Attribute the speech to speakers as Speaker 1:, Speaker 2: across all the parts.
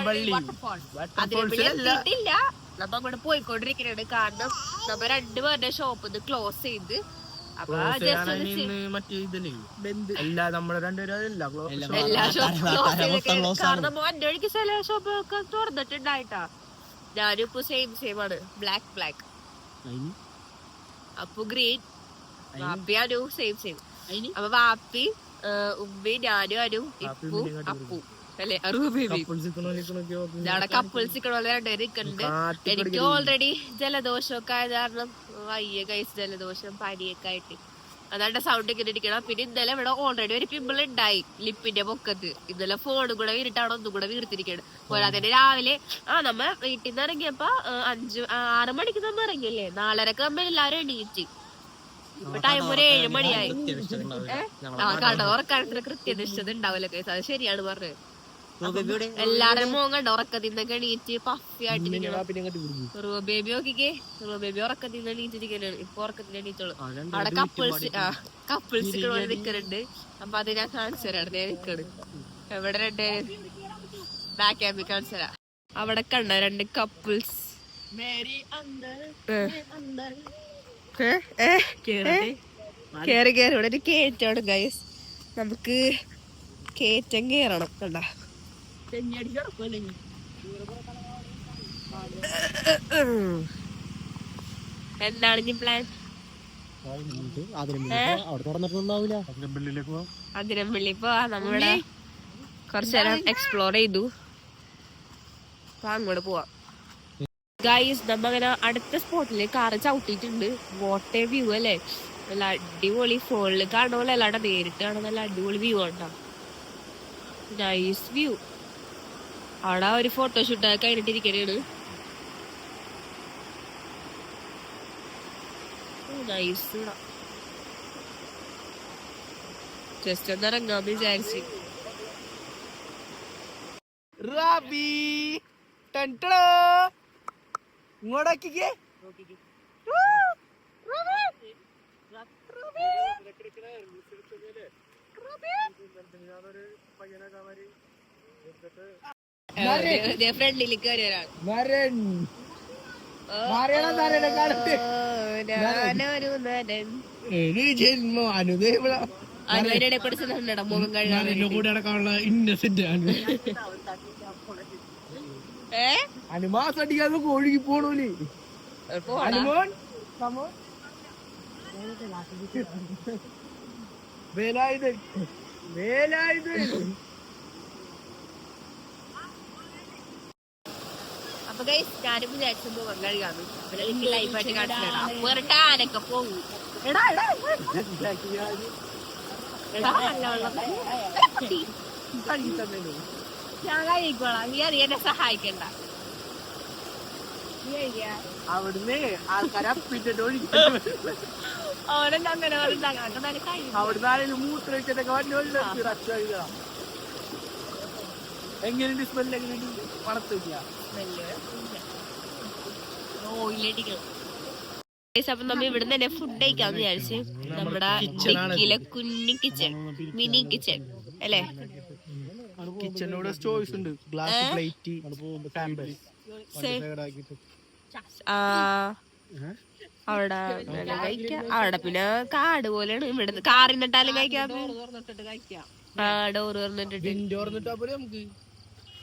Speaker 1: അല്ല.
Speaker 2: എത്തിയിട്ടില്ല നമ്മ അങ്ങോട്ട് പോയിക്കൊണ്ടിരിക്കുന്നുണ്ട് കാരണം നമ്മ രണ്ടുപേരുടെ ഷോപ്പ് ക്ലോസ് ചെയ്ത്.
Speaker 1: എല്ലാ നമ്മളെ രണ്ടുപേരും
Speaker 3: കട-
Speaker 2: ക്ലോസ്. കാരണം വഴിക്ക് ചില ഷോപ്പൊക്കെ തുറന്നിട്ടുണ്ടായിട്ടാ. ഞാനും ഇപ്പൊ സെയിം സെയിം ആണ് ബ്ലാക്ക് ബ്ലാക്ക് അപ്പൊ ഗ്രീൻ വാപ്പി അനു സെയിം സെയിം അപ്പൊ വാപ്പി ഉമ്മി ഞാനും അനു ഇപ്പു അപ്പു. അല്ലെ? അറുപ ബേബി
Speaker 1: Couples നിക്കണോ നിക്കണോക്കെ നോക്കി.
Speaker 2: ഇതാണ് കപ്പിൾസ് ഇക്കണോലെ രണ്ടുപേരും എനിക്ക് ഓൾറെഡി ജലദോഷമൊക്കെ ആയത് കാരണം വയ്യ കൈസ് ജലദോഷം പനിയൊക്കെ ആയിട്ട്. അതാണ്ട് സൗണ്ട് ഇങ്ങനെ ഇരിക്കണം പിന്നെ ഇന്നലെ ഇവിടെ ഓൾറെഡി ഒരു പിമ്പിൾ ഉണ്ടായി ലിപ്പിന്റെ പൊക്കത്ത്. ഇന്നലെ ഫോണും കൂടെ വീണിട്ടാണ് ഒന്നും കൂടെ വീർത്തിരിക്കണം പോരാതെ രാവിലെ ആ നമ്മ വീട്ടിൽ നിന്ന് ഇറങ്ങിയപ്പോ അഞ്ചു ആറു ആറ് മണിക്ക് നമ്മ ഇറങ്ങിയല്ലേ? നാലരക്ക് നമ്മൾ എല്ലാരും എണീറ്റ്. ഇപ്പൊ ടൈം ഒരു ഏഴ് മണിയായി. ആ കട ഉറക്കാനത്തിന് കൃത്യനിഷ്ഠത ഉണ്ടാവില്ല കേസ് അത് ശരിയാണ് പറഞ്ഞത്. എല്ലാരും മോൻ കണ്ട ഉറക്കത്തിന്നൊക്കെ എണീറ്റ് പഫി ആയിട്ട് ബേബി നോക്കിക്കേ. റൂ ബേബി ഉറക്കത്തിന്ന് എണീറ്റിരിക്കലാണ്. ഇപ്പൊ ഉറക്കത്തിന് എണീറ്റോളൂ. അവിടെ കപ്പിൾസ് ആ കപ്പിൾസ് നിക്കലുണ്ട്. അപ്പൊ അത് ഞാൻ കാണിച്ചു തരാം. ഞാൻ നിക്കണ്. എവിടെ രണ്ട് ബാക്ക് ക്യാമ്പിൽ കാണിച്ചു തരാം. അവിടെ കണ്ട രണ്ട് കപ്പിൾസ് കേറി കേറി. ഇവിടെ ഒരു കേറ്റാണ് ഗൈസ് നമുക്ക് കേറ്റം കേറണം കണ്ട. എന്താണ് ഇനി പ്ലാൻ
Speaker 3: അതിന് അവിടെ തുറന്നിട്ടുണ്ടാവില്ല
Speaker 2: അതിരമ്പള്ളി പോവാ. നമ്മളിവിടെ കുറച്ചു നേരം എക്സ്പ്ലോർ ചെയ്തു. അങ്ങോട്ട് പോവാം. ഗൈസ് നമ്മങ്ങനെ അടുത്ത സ്പോട്ടിൽ കാറ് ചവിട്ടിയിട്ടുണ്ട്. വോട്ടേ വ്യൂ അല്ലേ? നല്ല അടിപൊളി ഫോണിൽ കാണുമല്ലോ അല്ലാണ്ട് നേരിട്ട് കാണുന്ന നല്ല അടിപൊളി വ്യൂ ഉണ്ടാവും നൈസ് വ്യൂ അവിടെ ഒരു ഫോട്ടോഷൂട്ട് ഒക്കെ കഴിഞ്ഞിട്ടിരിക്കണേണ് നൈസ് ജസ്റ്റ് ഒന്ന് ഇറങ്ങാൻ വിചാരിച്ചു.
Speaker 1: റാബി. ഇങ്ങോട്ടാക്കിക്കേ
Speaker 2: ഞാനൊരു കയറി ഒരാൾ
Speaker 1: ജന്മം അനുദേവള. അനുമാസം അടിക്കാതെ ഒഴുകി പോണൂലേ. അനുമോൻ വേലായുധൻ.
Speaker 2: അപ്പൊ ഞാനും വിചാരിച്ചു മുഖം കഴുകാന്ന് പിന്നെ എനിക്ക് ലൈഫായിട്ട് കാണിച്ചില്ല അപ്പൊ ഒരു ടാനൊക്കെ പോകും? എടാ എടാ ഞാൻ കഴിക്കോളാം. നീ അറിയാൻ സഹായിക്കണ്ട.
Speaker 1: അവിടുന്ന് ആൾക്കാരെ അവിടെ ഒഴുകി
Speaker 2: അവനെന്താ അങ്ങനെ
Speaker 1: അവിടുന്ന് ആരെങ്കിലും മൂത്രമൊഴിച്ചിട്ടൊക്കെ വണ്ടി വെള്ളം റച്ചാ എങ്ങനെയുണ്ട് സ്മെല്ല് എങ്ങനെയുണ്ട്
Speaker 2: ഓയിലടിക്കണം അപ്പൊ നമ്മ ഇവിടെ തന്നെ ഫുഡ് കഴിക്കാന്ന് വിചാരിച്ചു നമ്മുടെ. ഡിക്കിലെ കുഞ്ഞി കിച്ചൺ മിനി കിച്ചൺ അല്ലേ?
Speaker 1: കിച്ചണിനോട് ചോയ്സ് ഉണ്ട്. ഗ്ലാസ് പ്ലേറ്റ്
Speaker 2: അവിടെ പിന്നെ കാട് പോലെയാണ് ഇവിടെ കാറിന്നിട്ടാലും കഴിക്കാം. ആ ഡോറ് തുറന്നിട്ടിട്ട്.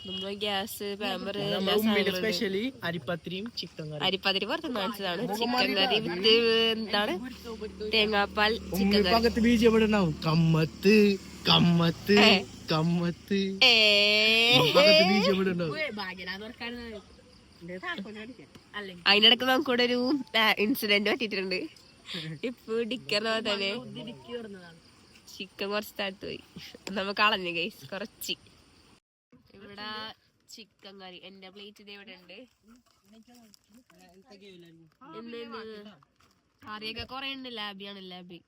Speaker 1: പോരെ
Speaker 2: ഗ്യാസ് പാമ്പർ
Speaker 1: സ്പെഷ്യലി അരിപ്പത്തിരിയും ചിക്കൻ കറി
Speaker 2: അരിപ്പത്തിരി പുറത്ത് കാണിച്ചതാണ് ചിക്കൻ കറി വിത്ത് എന്താണ്? തേങ്ങാപ്പാൽ ചിക്കൻ കറി.
Speaker 1: ബീജ് എവിടെ ഉണ്ടാവും. കമ്മത്ത് കമ്മത്ത് കമ്മത്ത്. ബീജ് എവിടെ ഉണ്ടാവും.
Speaker 2: അതിനിടക്ക് നമുക്കിവിടെ ഒരു ഇൻസിഡന്റ് പറ്റിയിട്ടുണ്ട്. ഇപ്പൊ ഡിക്കറിന് തന്നെ ചിക്കൻ കുറച്ച് താഴ്ത്തു പോയി. നമ്മ കളഞ്ഞു ഗൈസ് കുറച്ച്. ഇവിടെ ചിക്കൻ കറി എന്റെ പ്ലേറ്റ് ഇത് ഇവിടെ ഉണ്ട്. കറിയൊക്കെ കൊറേ ഉണ്ട് ലാബിയാണ് ലാബി.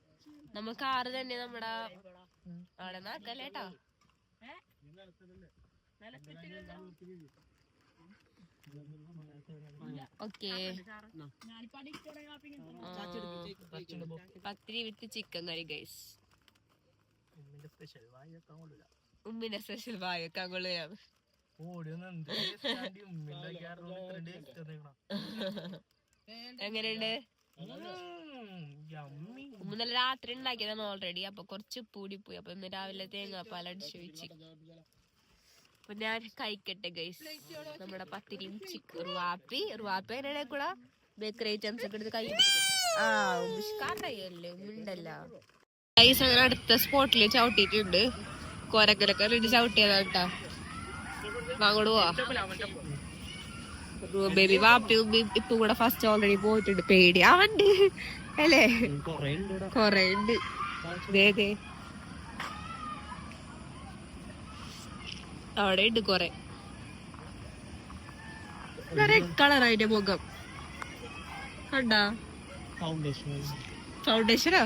Speaker 2: നമ്മ ആറ് തന്നെ നമ്മുടെ അവിടെ നാക്കല്ലേട്ടാ okay. Pathiri with chicken curry guys
Speaker 1: special വായി വെക്കാൻ കൊള്ളില്ല
Speaker 2: ഉമ്മിന്റെ സ്പെഷ്യൽ
Speaker 1: ബാഗ് തന്നേക്കണ.
Speaker 2: എങ്ങനെയുണ്ട്? ഇന്നലെ രാത്രി ഉണ്ടാക്കിയതാണ് ഓൾറെഡി അപ്പൊ കുറച്ച് പൂടി പോയി. അപ്പൊ ഇന്ന് രാവിലെ തേങ്ങാപ്പാൽ അടിച്ചു വെച്ച്. അപ്പൊ ഞാൻ കഴിക്കട്ടെ ഗൈസ് നമ്മുടെ പത്തിരിയും ചിക്കൻ റുവാപ്പി. റുവാപ്പി അങ്ങനെ കൂടെ ബേക്കറി ഐറ്റംസ് ഒക്കെ എടുത്ത് കഴിക്കും ആ ഉമ്മിഷ്കാണ്ടല്ലേ ഉമ്മണ്ടല്ല ഗൈസ് അങ്ങനെ അടുത്ത സ്പോട്ടിൽ ചവിട്ടിയിട്ടുണ്ട്. കൊരക്കരൊക്കെ റെഡി ചവിട്ടിയതാ കേട്ടാ. അങ്ങോട്ട് പോവാ. ബേബി വാപ്പി ഇപ്പൊ കൂടെ ഫസ്റ്റ് ഓൾറെഡി പോയിട്ടുണ്ട്. പേടി. അവണ്ട് അല്ലേ?
Speaker 3: കൊറേ ഉണ്ട്.
Speaker 2: അവിടെ ഉണ്ട് കൊറേ. കളർ അതിന്റെ മുഖം. കണ്ടാ? ഫൗണ്ടേഷനാ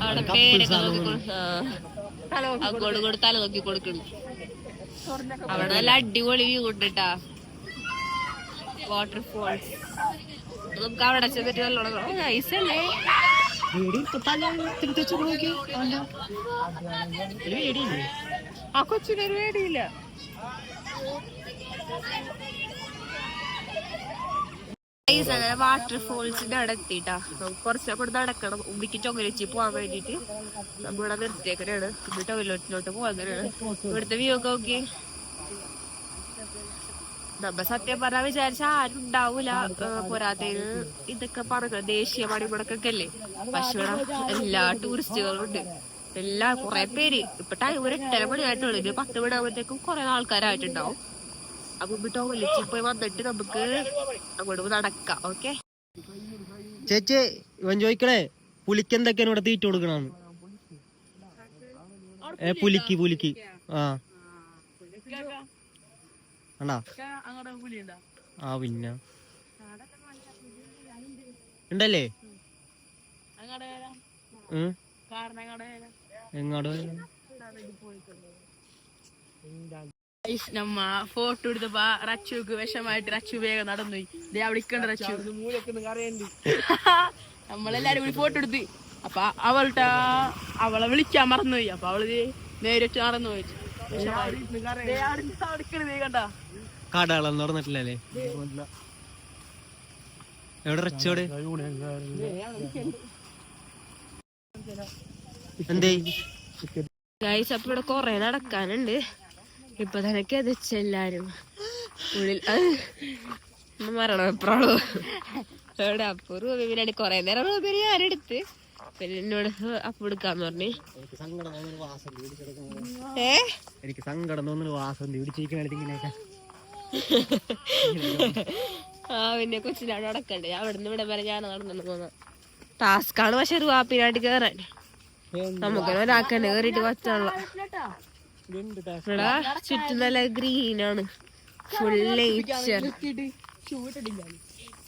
Speaker 2: അവിടെ പേരൊക്കെ നോക്കി കൊടു- കൊടുക്കുന്നു അവിടെ നല്ല അടിപൊളി വ്യൂ കൊണ്ടിട്ടാ. വാട്ടർഫോൾസ് നമുക്ക് അവിടെ ചെന്നിട്ട് നല്ലോണം നൈസ് അല്ലേ?
Speaker 3: വീട് ഇപ്പൊ തല ഇത്തിരി തെച്ച് നോക്കി. അല്ല. ഒരു വീടില്ലേ?
Speaker 2: ആ കൊച്ചിനൊരു പേടിയില്ല. വാട്ടർഫോൾസിന്റെ അവിടെ എത്തിട്ടാ നമുക്ക് കുറച്ച് അവിടെ നടക്കണം. ഉമ്മിക്ക് ചൊങ്ങലിച്ച് പോവാൻ വേണ്ടിട്ട് നമ്മളിവിടെ നിർത്തിയേക്കനാണ് പിന്നെ ടോയ്ലറ്റിലോട്ട് തന്നെയാണ് ഇവിടുത്തെ വ്യൂ ഒക്കെ നോക്കി നമ്മ സത്യം പറഞ്ഞാൽ വിചാരിച്ച ആരും ഉണ്ടാവൂല പോരാത്തതിന് ഇതൊക്കെ പറഞ്ഞ ദേശീയ പണിമുടക്കൊക്കെ അല്ലേ? പക്ഷെ ഇവിടെ എല്ലാ ടൂറിസ്റ്റുകളും ഉണ്ട്. എല്ലാ കുറെ പേര്. ഇപ്പൊ ടൈം ഒരു എട്ടര മണിയായിട്ടുള്ളൂ. ഇനി പത്ത് മണി ആകുമ്പോഴത്തേക്കും കുറെ ആൾക്കാരായിട്ടുണ്ടാവും. അപ്പൊ ഇട്ടോ പോയി വന്നിട്ട് നമുക്ക് അങ്ങോട്ട് നടക്കാം. ഓക്കെ
Speaker 3: ചേച്ചി ഇവൻ ചോദിക്കണേ പുലിക്ക് എന്തൊക്കെയാണ് ഇവിടെ തീറ്റ കൊടുക്കണെന്ന് ഏ പുലിക്ക് പുലിക്ക്. ആ. കണ്ടാ? ആ പിന്നെ. ഉണ്ടല്ലേ? ഉം.
Speaker 4: നമ്മ ഫോട്ടോ എടുത്തപ്പോ റച്ചുക്ക് വിഷമായിട്ട് റച്ചു വേഗം നടന്നു ദേ അവിടെ ഇക്കണ്ട റച്ചു നമ്മളെല്ലാരും കൂടി ഫോട്ടോ എടുത്ത്. അപ്പൊ അവളുടെ അവളെ വിളിക്കാൻ മറന്നുപോയി അപ്പൊ അവൾ ദേ നേരെ വെച്ച് നടന്നു പോയി.
Speaker 3: കടകളൊന്നും എവിടെ റച്ചോട് എന്തേ?
Speaker 2: ഗൈസ് അപ്പൊ ഇവിടെ കൊറേ നടക്കാനുണ്ട്. ഇപ്പൊ തനക്ക് അത് എല്ലാരും ഉള്ളിൽ മരണം എപ്പോഴും അപ്പുറം അപ്പൊ റൂബിനാണ് കൊറേ നേരം റൂബിന് ആരെടുത്ത് പിന്നെ എന്നോട് അപ്പൊ എടുക്കാന്ന് പറഞ്ഞു. ഏ?
Speaker 3: എനിക്ക് സങ്കടം തോന്നുന്നു പിടിച്ചിരിക്കണ
Speaker 2: ആ പിന്നെ കൊച്ചിനാട് നടക്കണ്ടേ. ഞാൻ അവിടെ ഇവിടെ വരെ ഞാൻ നടന്നു പോന്ന. ടാസ്കാണ് പക്ഷെ റൂബിനായിട്ട് കേറാൻ. നമുക്ക് കേറിട്ട് കേറിയിട്ട് പറ്റുള്ള ഇവിടെ ചുറ്റും നല്ല ഗ്രീനാണ്. ഫുൾ നേച്ചർ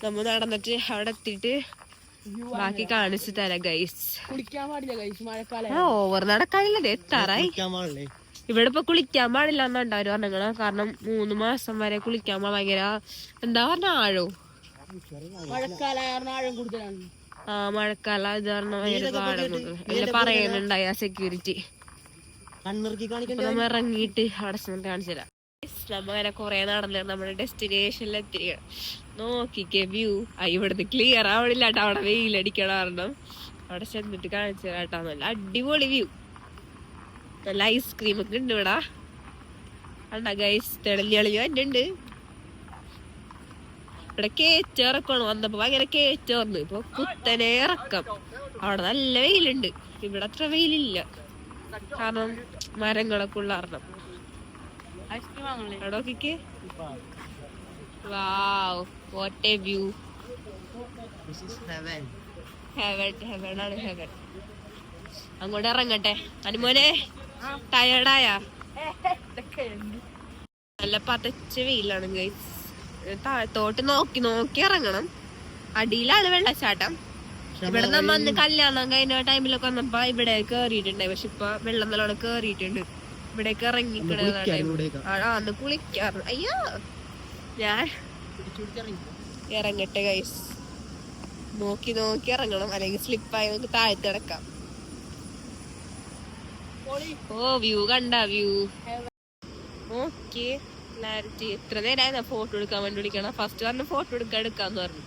Speaker 2: നമ്മ നടന്നിട്ട് അവിടെ എത്തിയിട്ട് ബാക്കി കാണിച്ചു തരാം ഗൈസ്
Speaker 4: കുളിക്കാൻ പാടില്ല കഴിച്ചു മഴക്കാലം
Speaker 2: ഓവർ നടക്കാനില്ല എത്താറായി
Speaker 3: പാടില്ലേ?
Speaker 2: ഇവിടെ ഇപ്പൊ കുളിക്കാൻ പാടില്ല എന്നുണ്ടാവും പറഞ്ഞങ്ങൾ കാരണം മൂന്ന് മാസം വരെ കുളിക്കാൻ പാ- ഭയങ്കര എന്താ പറഞ്ഞ ആഴോ? ആ മഴക്കാലം ഇത് പറഞ്ഞ ഭയങ്കര പാടം പറയുന്നുണ്ടായി ആ സെക്യൂരിറ്റി ഇറങ്ങിയിട്ട് അവിടെ ചെന്നിട്ട് കാണിച്ചു തരാം. നമ്മ അങ്ങനെ കൊറേ നടന്ന് നമ്മുടെ ഡെസ്റ്റിനേഷനിൽ എത്തിക്കണം നോക്കിക്കേ വ്യൂ ഇവിടുന്ന് ക്ലിയർ ആവണില്ല കേട്ടോ. അവിടെ വെയിലടിക്കണ കാരണം. അവിടെ ചെന്നിട്ട് കാണിച്ചു തരാം കേട്ടോ. നല്ല അടിപൊളി വ്യൂ നല്ല ഐസ്ക്രീം ഒക്കെ ഉണ്ട് ഇവിടെ. ഐസ് ഗൈസ് തന്നെ ഇവിടെ ഇറക്കണം വന്നപ്പോ ഭയങ്കര വന്നു. ഇപ്പൊ കുത്തനെ ഇറക്കം. അവിടെ നല്ല വെയിലുണ്ട്. ഇവിടെ അത്ര വെയിലില്ല. കാരണം മരങ്ങളൊക്കെ ഉള്ള കാരണം. Wow what a view heaven heaven ആണ് ഹെവൻ അങ്ങോട്ട് ഇറങ്ങട്ടെ. അനുമോനെ ടയർഡായ നല്ല പതച്ച വെയിലാണ് ഗൈസ് താഴത്തോട്ട് നോക്കി നോക്കി ഇറങ്ങണം. അടിയിലാണ് വെള്ളച്ചാട്ടം. ഇവിടെ നമ്മ അന്ന് കല്യാണം കഴിഞ്ഞ ടൈമിലൊക്കെ വന്നപ്പോ ഇവിടെ കേറിയിട്ടുണ്ടായി. പക്ഷെ ഇപ്പൊ വെള്ളം നല്ലോണം കേറിയിട്ടുണ്ട്. ഇവിടേക്ക് ഇറങ്ങി
Speaker 3: ഇവിടേക്ക്.
Speaker 2: ആ അന്ന് കുളിക്കാറ് അയ്യോ ഞാൻ ഇറങ്ങട്ടെ ഗൈസ് നോക്കി നോക്കി ഇറങ്ങണം. അല്ലെങ്കിൽ സ്ലിപ്പായി നമുക്ക് താഴത്ത് കിടക്കാം. ഓ വ്യൂ കണ്ട വ്യൂ ഓക്കെ ക്ലാരിറ്റി എത്ര നേരമായി ഫോട്ടോ എടുക്കാൻ വേണ്ടി വിളിക്കണം. ഫസ്റ്റ് പറഞ്ഞ ഫോട്ടോ എടുക്കാൻ എടുക്കാന്ന് പറഞ്ഞു.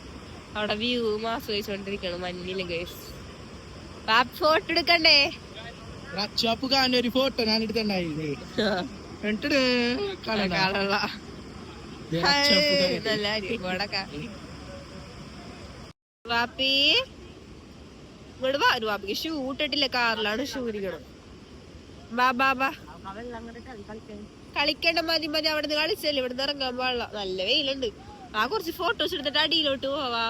Speaker 2: അവിടെ വ്യൂ ആസ്വദിച്ചോണ്ടിരിക്കണം മഞ്ഞിലും ഗൈസ് ഫോട്ടോ എടുക്കണ്ടേ?
Speaker 1: ഒരു ഫോട്ടോ ഞാൻ എടുത്തിട്ടുണ്ടായിരുന്നേ എന്നിട്ട്.
Speaker 2: നല്ല വാപ്പി. ഇങ്ങോട്ട് വാ ഒരു വാപ്പിക്ക് ഷൂ ഇട്ടിട്ടില്ല. കാറിലാണ് ഷൂ ഇരിക്കണം ബാ ബാ ബാ കളിക്കണ്ട മതി മതി. അവിടെ നിന്ന് കളിച്ചല്ലേ? ഇവിടെ നിന്ന് ഇറങ്ങാൻ പാടില്ല. നല്ല വെയിലുണ്ട്. ആ കുറച്ച് ഫോട്ടോസ് എടുത്തിട്ട് അടിയിലോട്ട് പോവാ.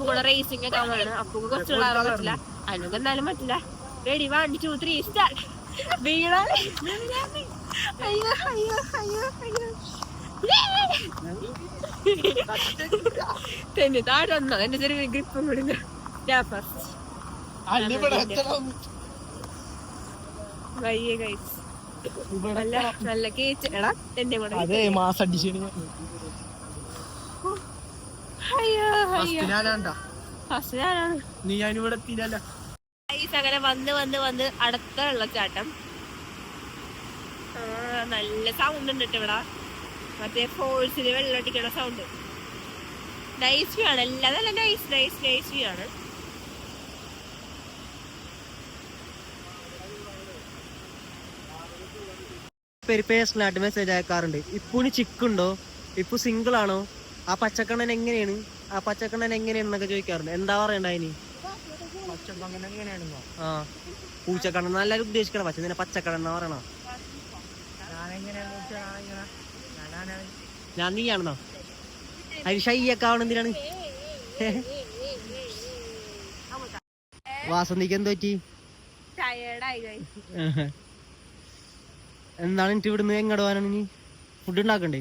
Speaker 2: കൂടെ റേസിംഗ് ഒക്കെ ആണ് അപ്പൊ കുറച്ച് വിളാറാൻ പറ്റില്ല. അതിനൊക്കെ എന്തായാലും പറ്റില്ല. Ready one two three start വീണാലേ? അയ്യോ അയ്യോ അയ്യോ അയ്യോ. തന്നെ താഴെ വന്നോ? എന്റെ ചെറിയ ഗ്രിപ്പും കൂടി. ഞാൻ ഫസ്റ്റ് വയ്യ കൈസ് നല്ല നല്ല കേച്ച് എടാ എന്റെ കൂടെ
Speaker 1: അതെ മാസം അടിച്ചു
Speaker 2: അയ്യോ അയ്യോ.
Speaker 1: ഞാനാണ്ടാ
Speaker 2: ഫസ്റ്റ് ഞാനാണ്
Speaker 1: നീ ഞാനിവിടെ എത്തിയില്ല
Speaker 2: ഗൈസ് അങ്ങനെ വന്ന് വന്ന് വന്ന് അടുത്ത വെള്ളച്ചാട്ടം. നല്ല സൗണ്ട് ഉണ്ട് ഇവിടെ. മറ്റേ ഫോഴ്സിൽ വെള്ളം അടിക്കണ സൗണ്ട് നൈസ് വ്യൂ ആണ്. എല്ലാം നല്ല നൈസ് നൈസ് നൈസ് വ്യൂ ആണ്.
Speaker 3: പേര് പേഴ്സണലായിട്ട് മെസ്സേജ് അയക്കാറുണ്ട് ഇപ്പൂന് ചിക്കുണ്ടോ ഇപ്പൊ സിംഗിൾ ആണോ? ആ പച്ചക്കണ്ണൻ എങ്ങനെയാണ്? ആ പച്ചക്കണ്ണൻ എങ്ങനെയാണെന്നൊക്കെ ചോദിക്കാറുണ്ട്. എന്താ പറയണ്ട
Speaker 1: ഇനി
Speaker 3: ആ. പൂച്ചക്കണ്ണൻ നല്ല ഉദ്ദേശിക്കണം. പക്ഷെ നിന്നെ പച്ചക്കണ്ണൻ എന്നാ പറയണോ? ഞാൻ നീയാണെന്നോ? അതിന് ഷയ്യൊക്കെ എന്തിനാണ്? വാസന്തിക്ക് എന്തോ പറ്റി
Speaker 2: ഗൈസ്
Speaker 3: എന്താണ് എനിക്ക് ഇവിടുന്ന് എങ്ങോട്ട് പോകാനാണ് ഇനി? ഫുഡ് ഉണ്ടാക്കണ്ടേ?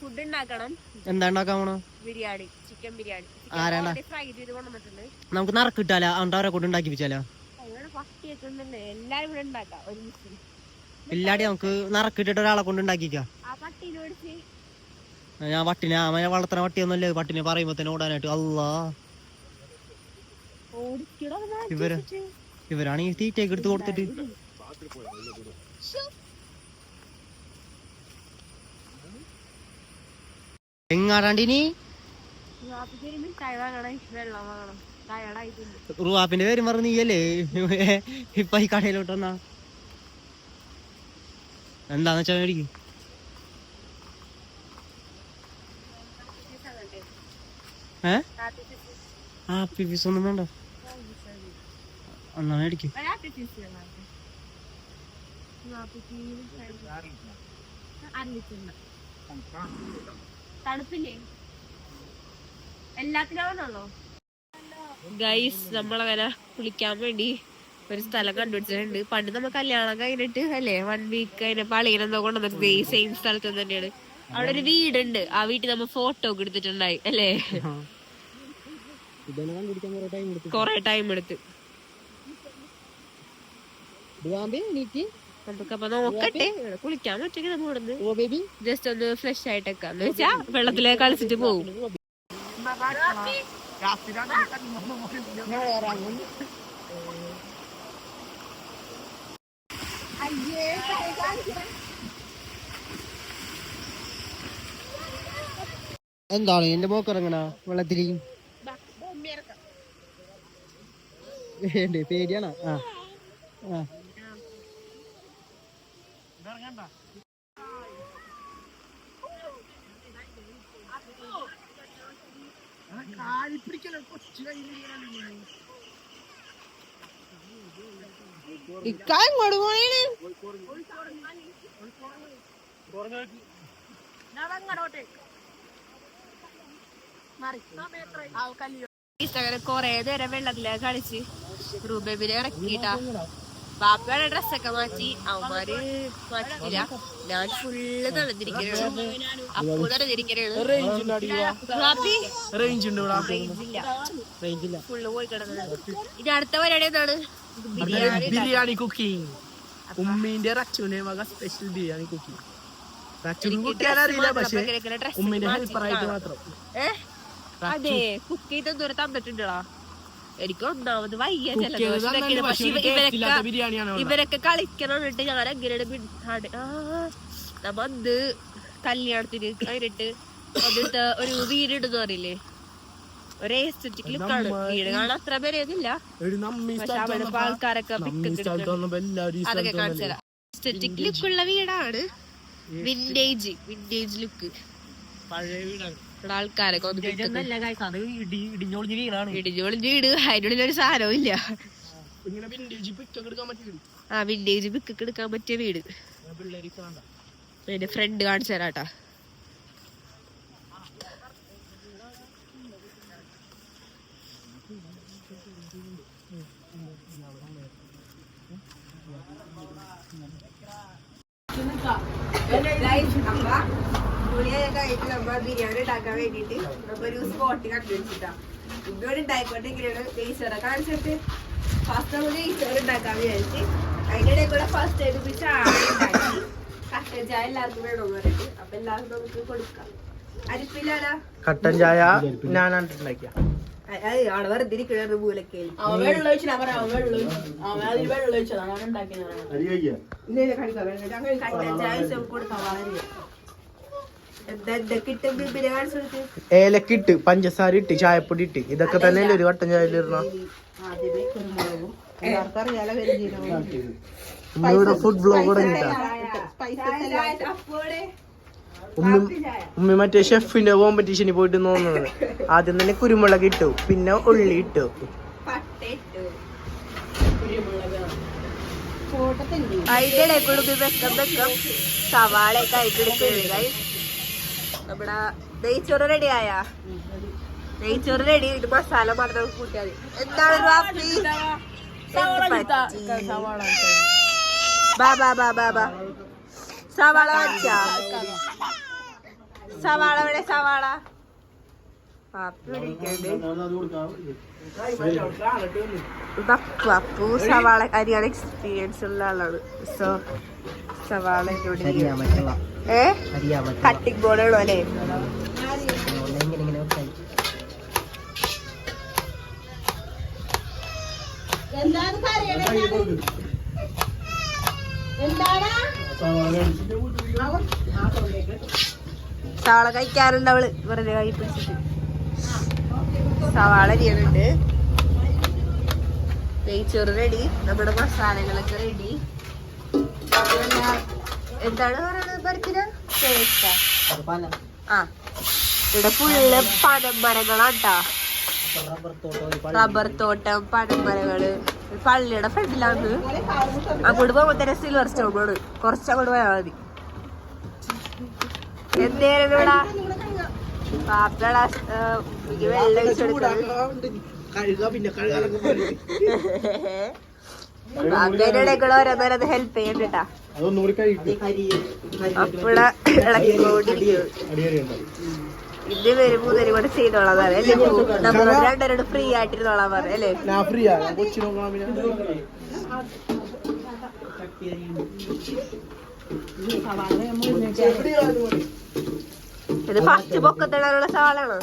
Speaker 2: ഫുഡ് ഉണ്ടാക്കണം.
Speaker 3: എന്താ ഉണ്ടാക്കാൻ പോണോ?
Speaker 2: ബിരിയാണി ചിക്കൻ ബിരിയാണി.
Speaker 3: ആരാണ്? നമുക്ക് നറക്കിട്ടാലോ അതുകൊണ്ട് അവരെ കൊണ്ട് ഉണ്ടാക്കിപ്പിച്ചാലോ? എല്ലാടി നമുക്ക് നറക്കിട്ടിട്ട് ഒരാളെ കൊണ്ട് ഉണ്ടാക്കിക്കാം. ഞാൻ പട്ടിനെ അവനെ വളർത്തുന്ന പട്ടിയൊന്നുമല്ലേ? പട്ടിനെ പറയുമ്പോ തന്നെ ഓടാനായിട്ട്. അല്ലാ. ഇവർ ഇവരാണ് ഈ തീറ്റയൊക്കെ എടുത്ത് കൊടുത്തിട്ട്. എങ്ങാടാണ്ടിനി? റുവാപ്പിന്റെ പേര് മറന്നു നീയല്ലേ? ഇപ്പൊ ഈ കടയിലോട്ട് വന്നാ. എന്താന്ന് വെച്ചാ മേടിക്കും? ഏ? ആ ഫീസ് ഒന്നും വേണ്ട. എന്നാ മേടിക്കും.
Speaker 2: തണുപ്പില്ലേ? എല്ലാത്തിനാണല്ലോ ഗൈസ് നമ്മളങ്ങനെ കുളിക്കാൻ വേണ്ടി ഒരു സ്ഥലം കണ്ടുപിടിച്ചിട്ടുണ്ട്. പണ്ട് നമ്മ കല്യാണം കഴിഞ്ഞിട്ട് അല്ലേ വൺ വീക്ക് കഴിഞ്ഞപ്പോ അളിയനെന്തോ കൊണ്ടുവന്നിട്ട് ഈ സെയിം സ്ഥലത്ത് തന്നെയാണ്. അവിടെ ഒരു വീടുണ്ട്. ആ വീട്ടിൽ നമ്മ ഫോട്ടോ ഒക്കെ എടുത്തിട്ടുണ്ടായി അല്ലേ?
Speaker 3: കുറെ ടൈം എടുത്തു.
Speaker 2: കൊറേ ടൈം എടുത്ത്.
Speaker 3: നീക്കി
Speaker 2: നമുക്കപ്പൊ നോക്കട്ടെ. ഇവിടെ കുളിക്കാൻ ഇവിടുന്ന്
Speaker 3: ഓ ബേബി.
Speaker 2: ജസ്റ്റ് ഒന്ന് ഫ്രഷ് ആയിട്ടൊക്കെ എന്ന് വെച്ചാ വെള്ളത്തിൽ കളിച്ചിട്ട് പോകും
Speaker 3: എന്താണ്? എന്റെ മോക്ക് ഇറങ്ങണ വെള്ളത്തിൽ പേടിയാണോ? ആ ആ.
Speaker 2: അങ്ങനെ കൊറേ നേരം വെള്ളത്തിലേക്ക് കളിച്ച്? റൂബേബിലെ ഇറക്കിട്ടാ ബാപ്പയുടെ ഡ്രസ്സൊക്കെ മാറ്റി അവന്മാര് മാറ്റിയില്ല. ഞാൻ ഫുള്ള് തളഞ്ഞിരിക്കണാണ് അപ്പോ തളഞ്ഞിരിക്കണാണ് ബാപ്പി?
Speaker 1: റേഞ്ച് ഉണ്ട്
Speaker 2: റേഞ്ച് ഇല്ല
Speaker 3: റേഞ്ചില്ല.
Speaker 2: ഫുള്ള് പോയി കിടന്നത്. ഇനി അടുത്ത പരിപാടി എന്താണ്? ബിരിയാണി
Speaker 1: കുക്കിംഗ് ഉമ്മീന്റെ റച്ചുവിന്റെ മക സ്പെഷ്യൽ ബിരിയാണി കുക്കിംഗ് റച്ചുവിന് കുക്കിയാൻ അറിയില്ല പക്ഷെ ഉമ്മിന്റെ ഹെൽപ്പറായിട്ട് മാത്രം.
Speaker 2: അതെ കുക്ക് ചെയ്ത ദൂരത്താൻ തന്നിട്ടുണ്ടോ എനിക്ക് ഒന്നാമത് വയ്യ. പക്ഷെ ഇവരൊക്കെ. ഇവരൊക്കെ കളിക്കണിട്ട് ഞാൻ എങ്ങനെയാണ് ആ നമ്മ അന്ന് കല്യാണത്തിന് കഴിഞ്ഞിട്ട് അതിട്ട് ഒരു വീടിടുന്ന് പറയില്ലേ ഒരു ലുക്കാണ് വീട് കാണാൻ അത്ര പക്ഷെ ആൾക്കാരൊക്കെ അതൊക്കെ
Speaker 1: സ്ഥലത്ത്
Speaker 2: കാണിച്ചു
Speaker 1: വന്നല്ലേ.
Speaker 2: തരാം എസ്തറ്റിക് ലുക്കുള്ള വീടാണ് വിന്റേജ് വിന്റേജ് ലുക്ക്
Speaker 1: പഴയ വീടാണ്.
Speaker 2: ഇവിടെ ആൾക്കാരൊക്കെ
Speaker 3: ഇടിഞ്ഞൊളിഞ്ഞ് വീണാണ്
Speaker 2: ഇടിഞ്ഞോളും വീട് അതിനുള്ളിൽ ഒരു സാധനവും ഇല്ല. ആ വിന്റേജ് പിക്കൊക്കെ എടുക്കാൻ പറ്റിയ വീട്. എന്റെ ഫ്രണ്ട് കാണിച്ചു തരാട്ടാ ബിരിയാണി ഉണ്ടാക്കാൻ വേണ്ടിട്ട് ഒരു സ്പോട്ട് കണ്ടുപിടിച്ചിട്ടാണ് ഇവിടെ ഉണ്ടായിക്കോട്ടെ ഇങ്ങനെയാണ് നെയ്ച്ചോറ കാണിച്ചിട്ട് ഫസ്റ്റ് നമ്മൾ നെയ്ച്ചോറ് ഉണ്ടാക്കാൻ വിചാരിച്ച് അതിന്റെ ഇടയിൽ കൂടെ ഫസ്റ്റ് ആയിട്ട് പിടിച്ച ഉണ്ടാക്കി. കട്ടൻ ചായ എല്ലാവർക്കും വേണമെന്ന് പറഞ്ഞിട്ട്. അപ്പൊ എല്ലാവർക്കും നമുക്ക് കൊടുക്കാം. അരിപ്പില്ലാലോ
Speaker 1: കട്ടൻ ചായ ഞാനാണ്
Speaker 2: അത് അവിടെ വെറുതെ ഇരിക്കണ
Speaker 4: അവൻ വെള്ളം ഒഴിച്ചു പറയാം വെള്ളം ഒഴിച്ചു. വെള്ളം ഒഴിച്ചതാണ് അവൻ ഉണ്ടാക്കിയത്.
Speaker 2: കട്ടൻ ചായ കൊടുക്കാൻ വളരെ എന്താ എന്തൊക്കെ ഇട്ട് ബിബിനെ കാണിച്ചു കൊടുത്ത്
Speaker 1: ഏലക്കിട്ട് പഞ്ചസാര ഇട്ട് ചായപ്പൊടി ഇട്ട്. ഇതൊക്കെ തന്നെ ഒരു
Speaker 2: വട്ടം വെറുതെ
Speaker 1: ഉമ്മയുടെ ഫുഡ് ബ്ലോഗ് തുടങ്ങിട്ടാ ഉമ്മി ഉമ്മി മറ്റേ ഷെഫിന്റെ കോമ്പറ്റീഷനിൽ പോയിട്ട് തോന്നുന്നത്. ആദ്യം തന്നെ കുരുമുളക് ഇട്ടു പിന്നെ ഉള്ളി ഇട്ടു.
Speaker 2: സവാളയൊക്കെ ആയിട്ട് എടുക്കുന്നത് നമ്മുടെ നെയ്ച്ചോറ് റെഡി ആയാ? നെയ്ച്ചോറ് റെഡി ഇത് മസാല മാത്രം കൂട്ടിയാൽ എന്താണ് റാഫി? ബാബാ പറ്റി? ബാ സവാള വെച്ചാ? സവാള എവിടെ സവാള. പാപ്പി അപ്പു സവാള അരിയാണ് എക്സ്പീരിയൻസ് ഉള്ള ആളാണ്. സോ സവാള ഏ? കട്ടിംഗ് അല്ലേ? സവാള കഴിക്കാറുണ്ട് അവൾ. വെറുതെ കൈ പിടിച്ചിട്ട്. സവാള അരിയണുണ്ട്. നെയ്ച്ചോറ് റെഡി നമ്മുടെ മസാലകളൊക്കെ റെഡി എന്താണ് പറയുന്നത്
Speaker 3: പരത്തിന്
Speaker 2: ആ. ഇവിടെ ഫുള്ള് പനമരങ്ങളാട്ടാ
Speaker 3: റബ്ബർ തോട്ടം
Speaker 2: പനമരങ്ങൾ പള്ളിയുടെ ഫ്രണ്ടിലാണ് അങ്ങോട്ട് പോകുമ്പോ തന്നെ സിൽവർ സ്റ്റോൺ ആണ്. കുറച്ചങ്ങോട്ട് പോയാൽ മതി. എന്തേലും ഇവിടെ? ഓരോന്നോരത് ഹെൽപ്പ് ചെയ്യണ്ടാ അപ്പടെ ഇളക്കിക്കൊണ്ടിരിക്കും ഇന്ന് വരും മൂന്നര കൂടെ ചെയ്തോളാം അല്ലേ? നമ്മൾ രണ്ടുപേരോട് ഫ്രീ ആയിട്ടിരുന്നോളാൻ പറയാം അല്ലേ?
Speaker 1: ഞാൻ
Speaker 2: ഇത് ഫസ്റ്റ് പൊക്കത്തിടാനുള്ള സവാളാണോ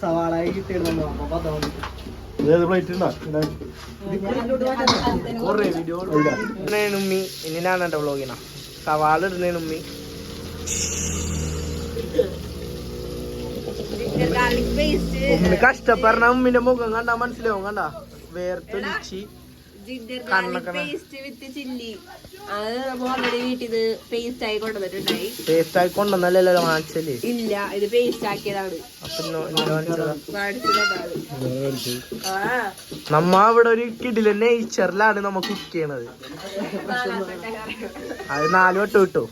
Speaker 3: സവാളായി കിട്ടിയിടുന്നുണ്ടോ? അപ്പൊ അതാണ്
Speaker 1: കൊറേ വീഡിയോ ഉമ്മി ഇനി ഞാൻ എന്റെ വ്ളോഗിന സവാള ഇടുന്നേന് ഉമ്മി.
Speaker 2: ഗാർലിക് പേസ്റ്റ്
Speaker 1: ഉമ്മി കഷ്ടപ്പെടണ. ഉമ്മിന്റെ മുഖം കണ്ടാ മനസ്സിലാവും കണ്ടാ? കണ്ണൊക്കെ
Speaker 2: പേസ്റ്റ് വിത്ത് ചില്ലി അത് നമ്മൾ ഓൾറെഡി വീട്ടിൽ നിന്ന് പേസ്റ്റ് ആയി കൊണ്ടുവന്നിട്ടുണ്ടായി.
Speaker 1: ടേസ്റ്റ് ആയി കൊണ്ടുവന്നല്ലോ
Speaker 2: ഇല്ല ഇത് പേസ്റ്റ് ആക്കിയതാണ്.
Speaker 1: നമ്മ ഇവിടെ ഒരു കിടില നെയ്ച്ചറിലാണ് നമ്മ കുക്ക് ചെയ്യണത്. അത് നാല് വട്ടം കിട്ടും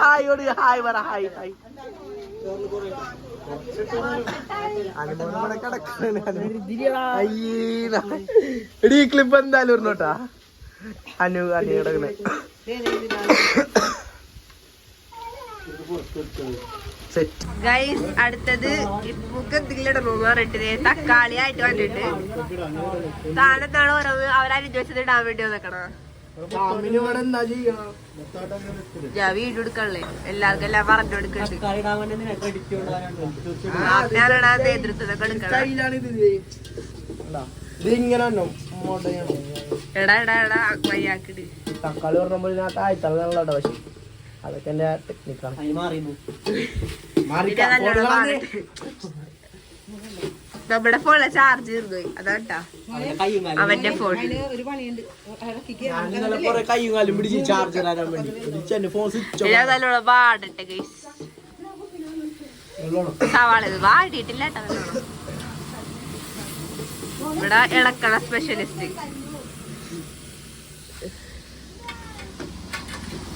Speaker 1: ഹായോട് ഹായ് പറ ഹായ് ഹായ്. എടീ ക്ലിപ്പ് എന്തായാലും ഇടണോട്ടാ അനു അനു കിടക്കണേ.
Speaker 2: ഗൈസ് അടുത്തത് ഇപ്പൊക്കെ എന്തെങ്കിലും പറഞ്ഞിട്ട് തക്കാളി ആയിട്ട് വന്നിട്ട്. താനെന്താണ് ഓരോ അവരാരും ചോദിച്ചത് ഇടാൻ വേണ്ടി വന്നേക്കണോ. ഞാൻ വീഡിയോ എടുക്കണല്ലേ എല്ലാവർക്കും എല്ലാം പറഞ്ഞു കൊടുക്കുന്നുണ്ട് ഞാനാണ് ആ എടാ എടാ എടാ മയ്യാക്കിട്
Speaker 1: തക്കാളി പറഞ്ഞപ്പോൾ പക്ഷെ അതൊക്കെ എന്റെ ടെക്നിക്കാണ്
Speaker 3: അതിന് മാറിയുന്നു
Speaker 2: പിന്നെ നല്ലോണം വാണിട്ട്. നമ്മുടെ ഫോണിലെ ചാർജ് തീർന്നു അതാട്ടാ
Speaker 3: അവന്റെ
Speaker 2: ഫോൺ
Speaker 1: ഞാൻ ഇന്നലെ കുറെ കയ്യും കാലും പിടിച്ച് ചാർജർ തരാൻ വേണ്ടി. പിടിച്ച് ഫോൺ സ്വിച്ച്
Speaker 2: ഞാൻ നല്ലോണം വാടട്ടെ ഗൈസ് സവാള വാടിയിട്ടില്ല ഇവിടെ ഇളക്കണ സ്പെഷ്യലിസ്റ്റ്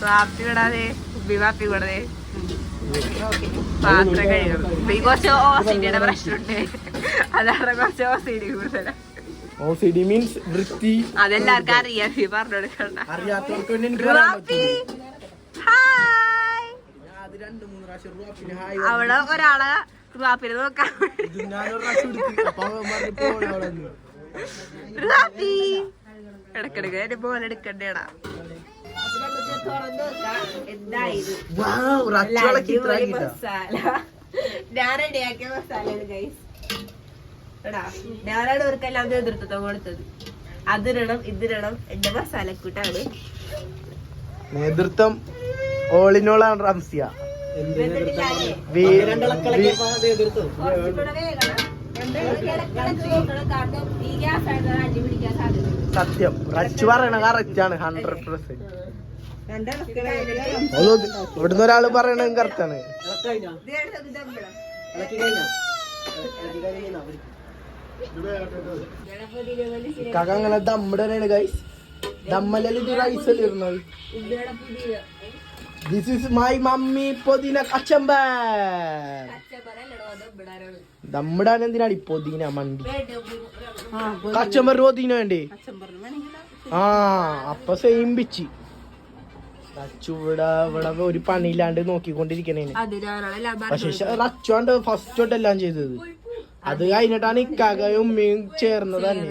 Speaker 2: വാപ്പി വിടാതെ ഉമ്മി വാപ്പി കൂടാതെ പാത്രം കഴുകും കുറച്ച് ഓസിഡിയുടെ പ്രശ്നമുണ്ട്. അതാണ് കുറച്ച് ഓസിഡി കൂടുതലാണ്
Speaker 1: ഓസിഡി മീൻസ് വൃത്തി.
Speaker 2: അതെല്ലാവർക്കും അറിയാം. നീ പറഞ്ഞു കൊടുക്കണ്ട.
Speaker 1: അറിയാത്തവർക്ക് വേണ്ടി
Speaker 2: അവിടെ ഒരാളെ റുവാപ്പിനെ നോക്കാൻ റുവാപ്പി. ഇടക്കിടക്ക് എന്റെ മോൻ എടുക്കണ്ടേടാ.
Speaker 1: ആക്കിയിട്ടാ.
Speaker 2: ഞാൻ റെഡിയാക്കിയ മസാലയാണ് ഗൈസ് എടാ ഞാനാണ് ഇവർക്കെല്ലാം നേതൃത്വം കൊടുത്തത് അതിരണം ഇതിരണം എന്റെ മസാലക്കൂട്ടാണ്.
Speaker 1: നേതൃത്വം ഓളിനോളാണ് റംസിയ. സത്യം. റച്ചു പറയണ കറക്റ്റ് ആണ് ഹൺഡ്രഡ് പെർസെന്റ് ഇവിടുന്ന് ഒരാൾ പറയണത്
Speaker 3: കറക്റ്റാണ്.
Speaker 1: കാക്ക അങ്ങനെ ദമ്മിടാനാണ് ഗൈസ് ദമ്മലല്ല ഇത് റൈസ് അല്ലേ ഇരുന്നത് ദിസ് ഇസ് മൈ മമ്മി പൊതിന കച്ചമ്പ. ദമ്മിടാൻ എന്തിനാണ് പൊതിന മണ്ടി? കച്ചമ്പറിന് പൊതിന വേണ്ടേ? ആ അപ്പൊ സെയിം പിച്ച് റച്ചു ഇവിടെ ഇവിടെ ഒരു പണിയില്ലാണ്ട് നോക്കിക്കൊണ്ടിരിക്കണേ
Speaker 2: അതിനാണെല്ലാം
Speaker 1: പക്ഷെ റച്ചുണ്ട് ഫസ്റ്റ് തൊട്ട് എല്ലാം ചെയ്തത്. അത് കഴിഞ്ഞിട്ടാണ് ഇക്കാകയും ഉമ്മയും ചേർന്നത് തന്നെ.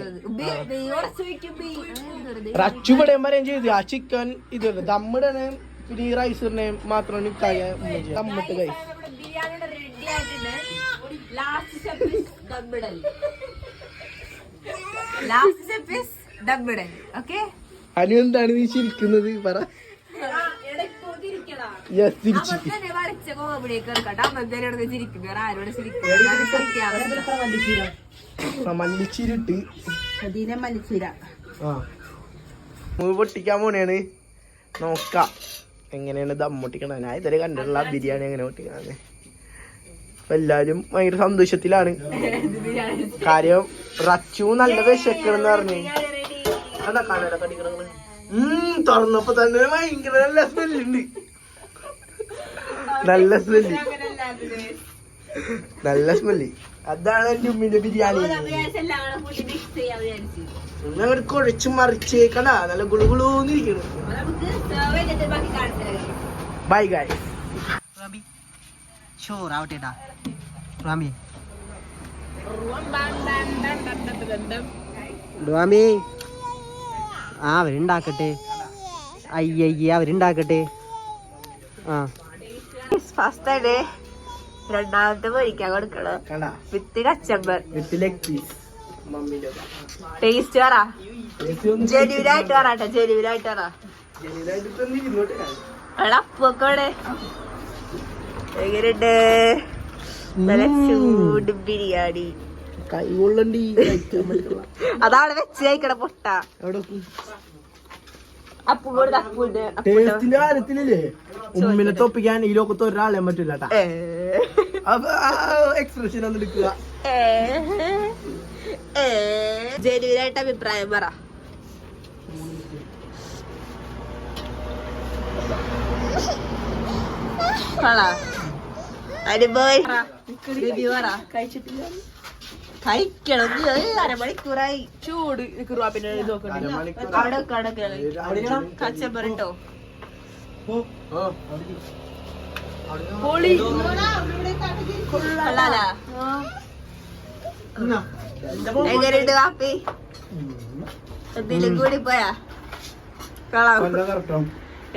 Speaker 1: റച്ചു ഇവിടെ വരെയും ചെയ്തു. ആ ചിക്കൻ ഇത് നമ്മുടെ പിന്നെ ഈ റൈസിനെ മാത്രമാണ് ഇക്കായ നമ്മുടെ. ദമ്മിട്ട് കൈ അനു എന്താണ് നീ ചിരിക്കുന്നത്? പറ. മല്ലിച്ചിരിട്ട്.
Speaker 4: അതിനെ
Speaker 1: ആ. പൊട്ടിക്കാൻ പോണേണ്. നോക്കാം. എങ്ങനെയാണ് ദം പൊട്ടിക്കണത് ഞാൻ ഇതുവരെ കണ്ടിട്ടുള്ള ബിരിയാണി എങ്ങനെ പൊട്ടിക്കണത് അപ്പൊ എല്ലാരും ഭയങ്കര സന്തോഷത്തിലാണ്. കാര്യം റച്ചു നല്ല വിശക്കണെന്ന് പറഞ്ഞു. അതാ ഉം തുറന്നപ്പോ തന്നെ ഭയങ്കര നല്ല സ്മെല്ലുണ്ട് നല്ല സ്മെല്ല് നല്ല സ്മെല്ല് അതാണ് എന്റെ ഉമ്മിന്റെ ബിരിയാണി. ഞങ്ങൾ കുഴച്ച് മറിച്ചേക്കണ നല്ല ഗുളുഗുളൂന്നിരിക്കണം ബൈ ഗായ്
Speaker 3: ചോറാവട്ടെട്ടാ റാമി റാമി ആ അവരുണ്ടാക്കട്ടെ. അയ്യയ്യ അവരുണ്ടാക്കട്ടെ. ആ.
Speaker 2: ഫസ്റ്റ് രണ്ടാമത്തെ പൊരിക്കാൻ കൊടുക്കണം വിത്ത് കച്ചമ്പർ. ടേസ്റ്റ് പറ. ജനുവിനായിട്ട് പറട്ടെ ജനുവിനായിട്ട് പറ. എടാ അപ്പൊക്കെ എങ്ങനെയുണ്ട്? നല്ല ചൂട് ബിരിയാണി.
Speaker 1: കൈ കൊള്ളണ്ടി
Speaker 2: അതാണ് വെച്ച് കഴിക്കണ പൊട്ട.
Speaker 1: എവിടെ
Speaker 2: അപ്പു കൊടുത്ത് അപ്പുണ്ട്
Speaker 1: ടേസ്റ്റിന്റെ കാര്യത്തിലേ ഉമ്മിനെ തൊപ്പിക്കാൻ ഈ ലോകത്ത് ഒരാളെ പറ്റില്ല എക്സ്പ്രഷൻ ഒന്ന് എടുക്കുക.
Speaker 2: ജനുവിനായിട്ട് അഭിപ്രായം പറ. അനുഭവ. കഴിച്ചിട്ടില്ല. കഴിക്കണം. ഒരു അരമണിക്കൂറായി
Speaker 4: ചൂട് കുറുവാപ്പിന്റെ
Speaker 2: അവിടെ കടക്കാണ്.
Speaker 4: പൊളി.
Speaker 2: കൊള്ളാലാ. എങ്ങനെയുണ്ട് കാപ്പി എന്തെങ്കിലും കൂടി പോയാ?
Speaker 1: കളാവും.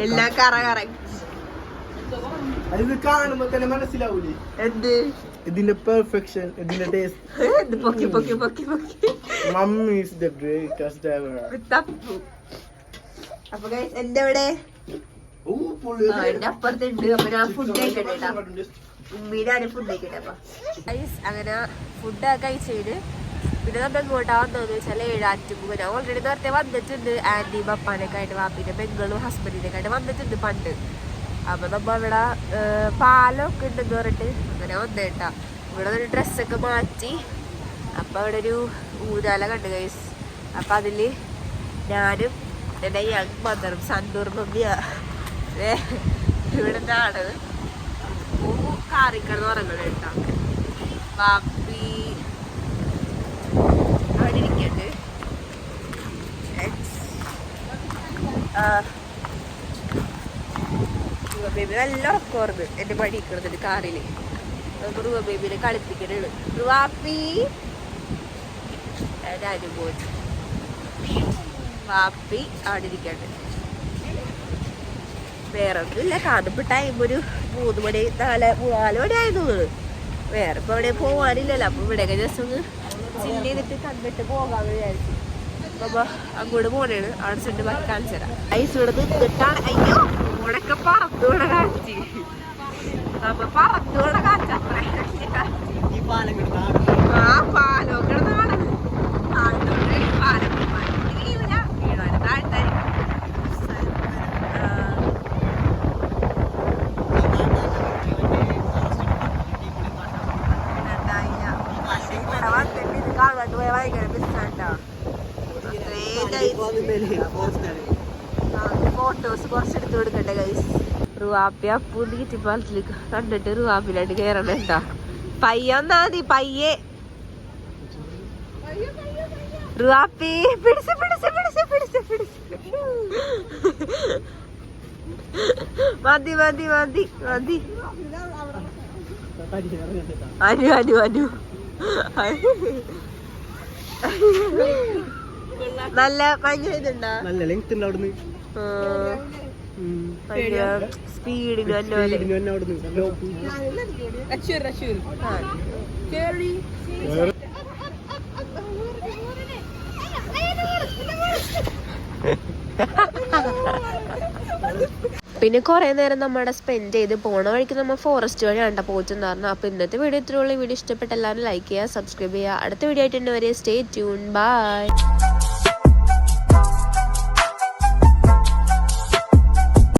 Speaker 2: എല്ലാം കറ കറ.
Speaker 1: അത് കാണുമ്പോ തന്നെ മനസ്സിലാവൂലേ?
Speaker 2: എന്ത്?
Speaker 1: ഇതിന്റെ പെർഫെക്ഷൻ ഇതിന്റെ ടേസ്റ്റ്
Speaker 2: എന്ത് പൊക്കി പൊക്കി പൊക്കി പൊക്കി.
Speaker 1: Mummy is the greatest ever
Speaker 2: തപ്പു അപ്പൊ guys, എന്റെ അവിടെ എന്റെ അപ്പുറത്തുണ്ട്. അപ്പൊ ഞാൻ ഫുഡ് കഴിക്കണ്ടേട്ടാ ഉമ്മീനാണ് ഫുഡ് കഴിക്കട്ടെ അപ്പൊ. Guys, അങ്ങനെ ഫുഡ് കഴിച്ചത് പിന്നെ നമ്മൾ ഇങ്ങോട്ടാ വന്നതെന്ന് വെച്ചാൽ ഏഴാറ്റുമുഖ ഞാൻ ഓൾറെഡി നേരത്തെ വന്നിട്ടുണ്ട്. ആന്റി പപ്പാനൊക്കെ ആയിട്ട് വാപ്പിന്റെ പെങ്ങളും ഹസ്ബൻഡിനൊക്കെ ആയിട്ട് വന്നിട്ടുണ്ട് പണ്ട്. അപ്പൊ നമ്മ ഇവിടെ പാലമൊക്കെ ഉണ്ടെന്ന് പറഞ്ഞിട്ട് അങ്ങനെ വന്നേട്ടാ. ഇവിടെ ഒരു ഡ്രസ്സൊക്കെ മാറ്റി. അപ്പൊ അവിടെ ഒരു ഊരാല കണ്ടു കൈസ് അപ്പൊ അതിൽ ഞാനും എന്റെ യങ് മദറും സന്തൂർ മമ്മിയാ. ഇവിടെ നിന്നാണ് കാറിക്കടന്ന് പറഞ്ഞത് കേട്ടോ. ബാപ്പി അവിടെ ഇരിക്കണ്ട്. ബേബി നല്ല ഉറക്കമായിരുന്നു എന്റെ പടി കിടന്നിട്ട് കാറിൽ റുവ ബേബിനെ കളിപ്പിക്കണേണ് റുവാപ്പി പോയി. വാപ്പി അവിടെ വേറെ ഒന്നുമില്ല കാണുമ്പോ ടൈം ഒരു മൂന്ന് മണി നാല് നാല് മണി ആയിരുന്നു വേറെ ഇപ്പൊ എവിടെ പോകാനില്ലല്ലോ അപ്പൊ ഇവിടെയൊക്കെ ജസ്റ്റ് ഒന്ന് ചില്ല ചെയ്തിട്ട് കണ്ടിട്ട് പോകാമെന്ന് വിചാരിച്ചു. അപ്പം അങ്ങോട്ട് പോണേണ്. അവിടെ കാണിച്ചു തരാം. ഐസ് ഇവിടെ നിന്നിട്ടാണ് അയ്യോ! ഇവിടൊക്കെ പറന്നൂടെ കാച്ചി അപ്പൊ
Speaker 3: പാലം കിടന്ന
Speaker 2: ആ പാലം. റുവാപ്പി അപ്പു നീറ്റിപ്പാലത്തിൽ കണ്ടിട്ട് റുവാപ്പിലായിട്ട് കയറണം കേട്ടോ പയ്യ ഒന്നാ മതി പയ്യെ. റുവാപ്പി പിടിച്ച് പിടിച്ച് പിടിച്ച് പിടിച്ച് പിടിച്ച്. മതി മതി മതി മതി. അനു അനു അനു. നല്ല ഭയങ്കര ഇതുണ്ടാ?
Speaker 3: നല്ല ലെങ്ത് ഉണ്ട് അവിടുന്ന്?
Speaker 2: പിന്നെ കൊറേ നേരം നമ്മുടെ സ്പെൻഡ് ചെയ്ത് പോണ വഴിക്ക് നമ്മൾ ഫോറസ്റ്റ് വഴി കണ്ട പോയിട്ടുണ്ടായിരുന്നു. അപ്പൊ ഇന്നത്തെ വീഡിയോ ഇത്രയുള്ള വീഡിയോ ഇഷ്ടപ്പെട്ട എല്ലാവരും ലൈക്ക് ചെയ്യുക സബ്സ്ക്രൈബ് ചെയ്യുക. അടുത്ത വീഡിയോ ആയിട്ട് വരെ സ്റ്റേ ട്യൂൺ ബൈ